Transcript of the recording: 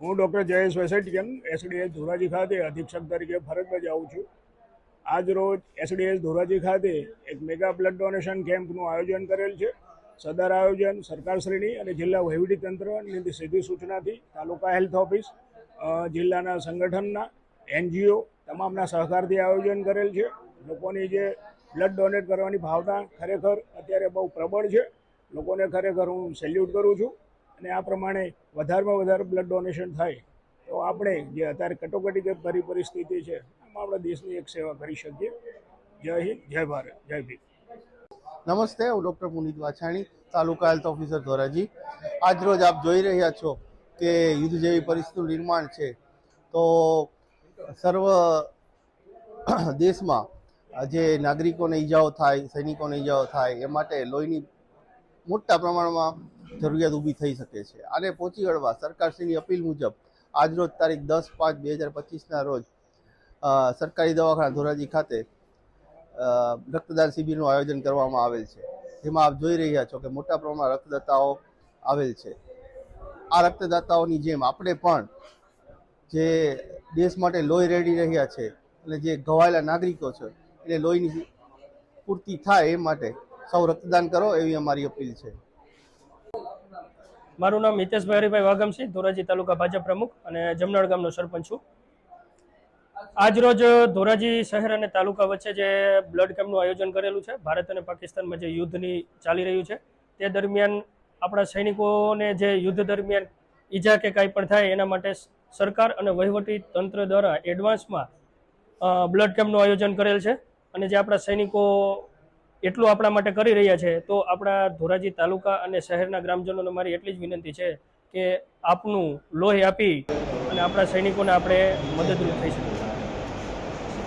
હું doctor Jayesh Vesetian S D S Dhoraji ખાતે અધિક્ષક તરીકે ફરજ બજાવું છું. આજ રોજ એસડીએસ ધોરાજી ખાતે એક મેગા બ્લડ ડોનેશન કેમ્પનું આયોજન કરેલ છે. સદર આયોજન સરકારશ્રીની અને જિલ્લા વહીવટીતંત્રની સીધી સૂચનાથી તાલુકા હેલ્થ ઓફિસ જિલ્લાના સંગઠનના એનજીઓ તમામના સહકારથી આયોજન કરેલ છે. લોકોની જે બ્લડ ડોનેટ કરવાની ભાવના ખરેખર અત્યારે બહુ પ્રબળ છે. લોકોને ખરેખર હું સેલ્યુટ કરું છું. અને આ પ્રમાણે વધારેમાં વધારે બ્લડ ડોનેશન થાય, તો આપણે જે અત્યારે કટોકટી કે ભરી પરિસ્થિતિ છે, એમાં આપણે દેશની એક સેવા કરી શકીએ. જય હિન્દ, જય ભારત, જય ભીમ. નમસ્તે, હું doctor Punit Vachhani, taluka health officer Dhoraji. આજરોજ આપ જોઈ રહ્યા છો કે યુદ્ધ જેવી પરિસ્થિતિનું નિર્માણ છે. તો સર્વ દેશમાં જે નાગરિકોને ઈજાઓ થાય, સૈનિકોને ઈજાઓ થાય, એ માટે લોહીની મોટા પ્રમાણમાં જરૂરિયાત ઊભી થઈ શકે છે. આને પહોંચી વળવા સરકારશ્રીની અપીલ મુજબ આજરોજ તારીખ દસ પાંચ બે હજાર પચીસના રોજ સરકારી દવાખાના ધોરાજી ખાતે રક્તદાન શિબિરનું આયોજન કરવામાં આવેલ છે. જેમાં આપ જોઈ રહ્યા છો કે મોટા પ્રમાણમાં રક્તદાતાઓ આવેલ છે. આ રક્તદાતાઓની જેમ આપણે પણ જે દેશ માટે લોહી રેડી રહ્યા છે અને જે ઘવાયેલા નાગરિકો છે એટલે લોહીની પૂર્તિ થાય એ માટે સૌ રક્તદાન કરો એવી અમારી અપીલ છે. મારું નામ હિતેશભાઈ હરિભાઈ છે, ધોરાજી તાલુકા ભાજપ પ્રમુખ અને જમનાળ ગામનો સરપંચ છું. આજ રોજ ધોરાજી શહેર અને તાલુકા વચ્ચે જે બ્લડ કેમ્પનું આયોજન કરેલું છે, ભારત અને પાકિસ્તાનમાં જે યુદ્ધની ચાલી રહ્યું છે, તે દરમિયાન આપણા સૈનિકોને જે યુદ્ધ દરમિયાન ઈજા કે કાંઈ પણ થાય એના માટે સરકાર અને વહીવટી તંત્ર દ્વારા એડવાન્સમાં બ્લડ કેમ્પનું આયોજન કરેલ છે અને જે આપણા સૈનિકો એટલું આપણા માટે કરી રહ્યા છે, તો આપણા ધોરાજી તાલુકા અને શહેરના ગ્રામજનોને મારી એટલી જ વિનંતી છે કે આપનું લોહી આપી અને આપણા સૈનિકોને આપણે મદદરૂપ થઈ શકીએ.